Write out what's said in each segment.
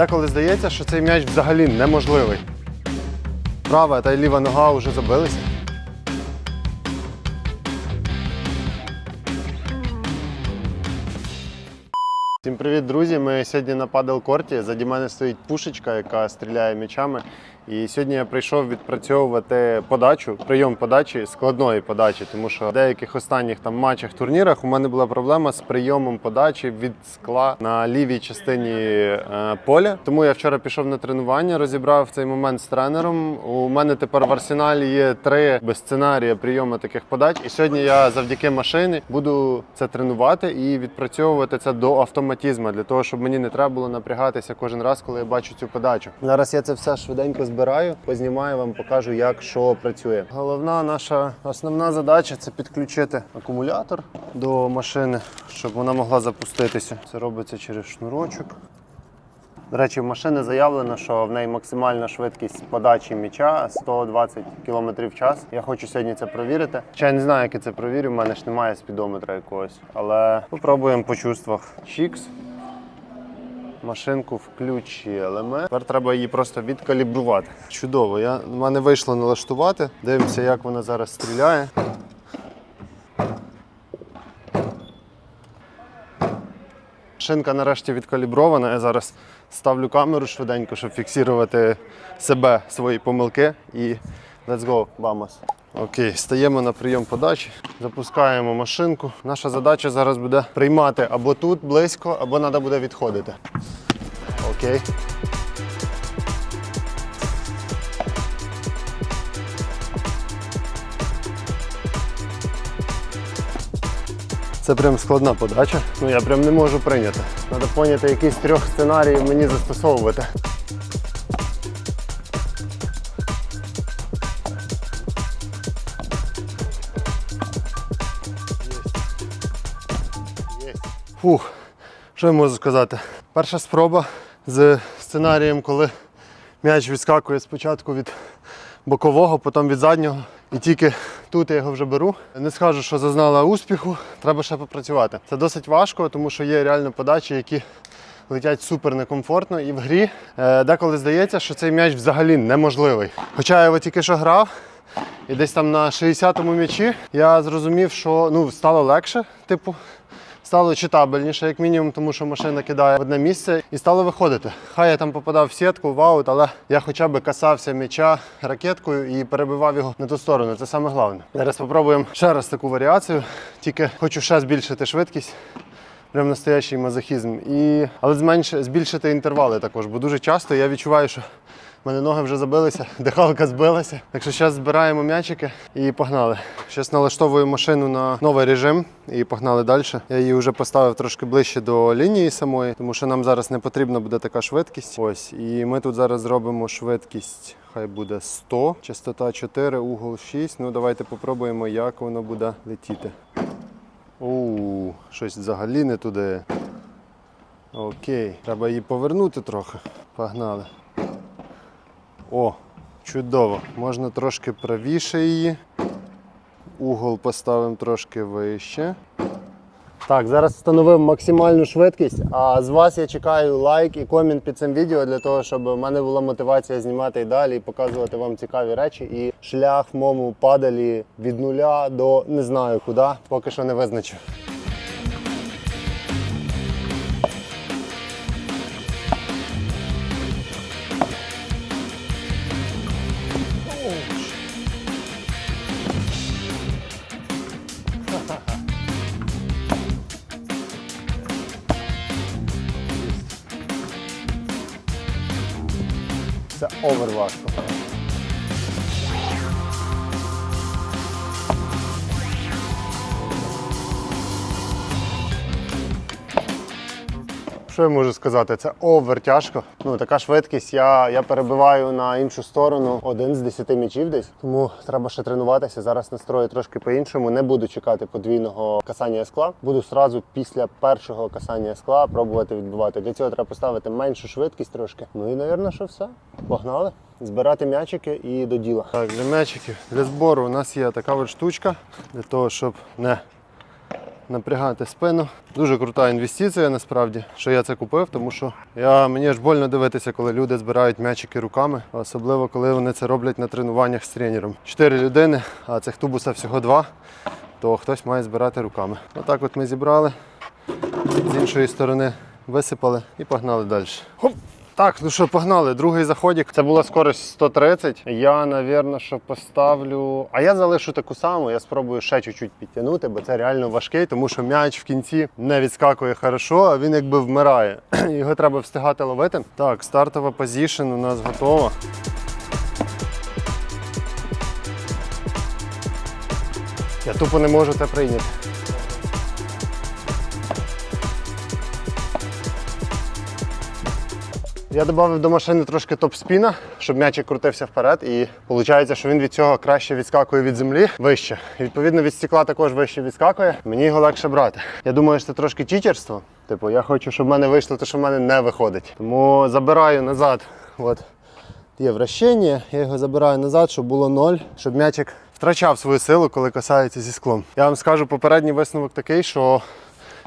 Деколи здається, що цей м'яч взагалі неможливий. Права та ліва нога вже забилися. Привіт, друзі! Ми сьогодні на падел-корті. Заді мене стоїть пушечка, яка стріляє м'ячами. І сьогодні я прийшов відпрацьовувати подачу, прийом подачі, складної подачі, тому що в деяких останніх там матчах, турнірах у мене була проблема з прийомом подачі від скла на лівій частині е, поля. Тому я вчора пішов на тренування, розібрав цей момент з тренером. У мене тепер в арсеналі є три без сценарія прийому таких подач. І сьогодні я завдяки машині буду це тренувати і відпрацьовувати це до автоматизму, для того, щоб мені не треба було напрягатися кожен раз, коли я бачу цю подачу. Зараз я це все швиденько збираю, познімаю вам, покажу, як що працює. Головна наша основна задача це підключити акумулятор до машини, щоб вона могла запуститися. Це робиться через шнурочок. До речі, в машини заявлено, що в неї максимальна швидкість подачі м'яча 120 км в час. Я хочу сьогодні це провірити. Ще я не знаю, як я це провірю, в мене ж немає спідометра якогось. Але попробуємо по чувствах. Чікс. Машинку включили ми. Тепер треба її просто відкалібрувати. Чудово. Я, в мене вийшло налаштувати. Дивимося, як вона зараз стріляє. Шинка нарешті відкалібрована. Я зараз ставлю камеру швиденько, щоб фіксувати себе, свої помилки. І let's go, vamos. Окей, стаємо на прийом подачі, запускаємо машинку. Наша задача зараз буде приймати або тут близько, або треба буде відходити. Окей. Це прям складна подача. Ну я прям не можу прийняти. Треба поняти, який з трьох сценаріїв мені застосовувати. Фух, що я можу сказати? Перша спроба з сценарієм, коли м'яч відскакує спочатку від бокового, потім від заднього. І тільки тут я його вже беру. Не скажу, що зазнала успіху, треба ще попрацювати. Це досить важко, тому що є реально подачі, які летять супер некомфортно. І в грі е, деколи здається, що цей м'яч взагалі неможливий. Хоча я його тільки що грав, і десь там на 60-му м'ячі я зрозумів, що ну, стало легше, типу. Стало читабельніше, як мінімум, тому що машина кидає в одне місце і стало виходити. Хай я там попадав в сітку, в аут, але я хоча б касався м'яча ракеткою і перебивав його на ту сторону. Це саме головне. Зараз спробуємо ще раз таку варіацію, тільки хочу ще збільшити швидкість. Прям настоящий мазохізм. І... Але зменш... збільшити інтервали також, бо дуже часто я відчуваю, що в мене ноги вже забилися, дихалка збилася. Так що зараз збираємо м'ячики і погнали. Зараз налаштовую машину на новий режим і погнали далі. Я її вже поставив трошки ближче до лінії самої, тому що нам зараз не потрібна буде така швидкість. Ось, і ми тут зараз зробимо швидкість. Хай буде 100, частота 4, угол 6. Ну давайте попробуємо, як воно буде летіти. Оу, щось взагалі не туди. Окей, треба її повернути трохи. Погнали. О, чудово. Можна трошки правіше її. Угол поставимо трошки вище. Так, зараз встановив максимальну швидкість. А з вас я чекаю лайк і комент під цим відео для того, щоб в мене була мотивація знімати і далі і показувати вам цікаві речі. І шлях в моєму падалі від нуля до не знаю куди, поки що не визначив. Це овер важко. Що я можу сказати? Це овер тяжко. Ну така швидкість. Я, я перебиваю на іншу сторону один з десяти м'ячів десь. Тому треба ще тренуватися. Зараз настрою трошки по-іншому. Не буду чекати подвійного касання скла. Буду сразу після першого касання скла пробувати відбивати. Для цього треба поставити меншу швидкість трошки. Ну і, напевно, що все. Погнали. Збирати м'ячики і до діла. Так, для м'ячиків, для збору у нас є така от штучка, для того, щоб не напрягати спину. Дуже крута інвестиція насправді, що я це купив, тому що я, мені аж больно дивитися, коли люди збирають м'ячики руками, особливо коли вони це роблять на тренуваннях з тренером. Чотири людини, а цих тубуса всього два, то хтось має збирати руками. Отак от ми зібрали, з іншої сторони висипали і погнали далі. Хоп! Так, ну що, погнали. Другий заходик. Це була скорість 130. Я, напевно, що поставлю. А я залишу таку саму, я спробую ще чуть-чуть підтягнути, бо це реально важкий, тому що м'яч в кінці не відскакує хорошо, а він якби вмирає. Його треба встигати ловити. Так, стартова позішн у нас готова. Я тупо не можу це прийняти. Я додав до машини трошки топ-спіна, щоб м'ячик крутився вперед, і виходить, що він від цього краще відскакує від землі вище. І, відповідно, від стекла також вище відскакує. Мені його легше брати. Я думаю, що це трошки читерство. Типу, я хочу, щоб в мене вийшло те, що в мене не виходить. Тому забираю назад. От є вращення, я його забираю назад, щоб було ноль, щоб м'ячик втрачав свою силу, коли касається зі склом. Я вам скажу, попередній висновок такий, що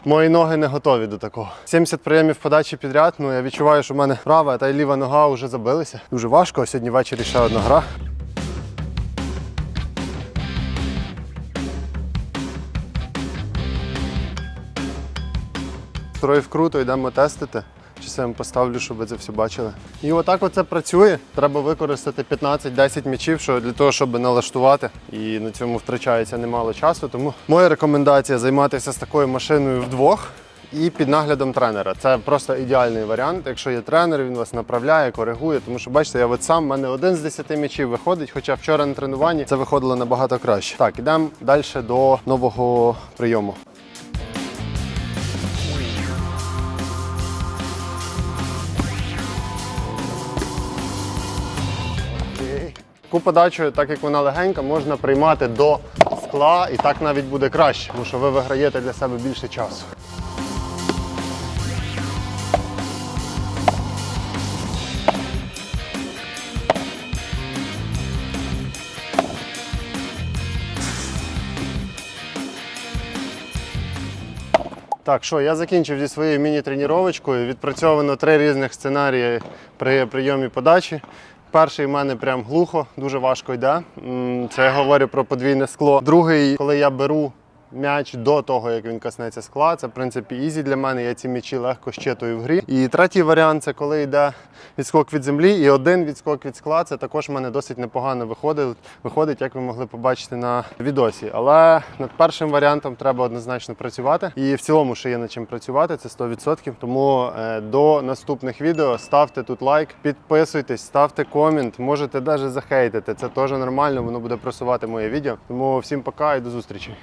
Мої ноги не готові до такого. 70 прийомів подачі підряд. Ну я відчуваю, що в мене права та й ліва нога вже забилися. Дуже важко. Сьогодні ввечері ще одна гра. Строїв круто, йдемо тестити. Я поставлю, щоб ви це все бачили. І отак оце працює. Треба використати 15-10 м'ячів що для того, щоб налаштувати. І на цьому втрачається немало часу. Тому моя рекомендація займатися з такою машиною вдвох. І під наглядом тренера. Це просто ідеальний варіант. Якщо є тренер, він вас направляє, коригує. Тому що бачите, я от сам в мене один з 10 м'ячів виходить, хоча вчора на тренуванні це виходило набагато краще. Так, ідемо далі до нового прийому. Таку подачу, так як вона легенька, можна приймати до скла і так навіть буде краще, тому що ви виграєте для себе більше часу. Так, що я закінчив зі своєю міні-тренувачкою. Відпрацьовано три різних сценарії при прийомі подачі. Перший в мене прям глухо, дуже важко йде. Це я говорю про подвійне скло. Другий, коли я беру м'яч до того, як він коснеться скла, це в принципі ізі для мене. Я ці м'ячі легко щитую в грі. І третій варіант це коли йде відскок від землі, і один відскок від скла. Це також в мене досить непогано виходить, виходить, як ви могли побачити на відосі. Але над першим варіантом треба однозначно працювати. І в цілому ще є над чим працювати, це 100%. Тому е, до наступних відео ставте тут лайк, підписуйтесь, ставте комент, можете навіть захейтити. Це теж нормально, воно буде просувати моє відео. Тому всім пока і до зустрічі.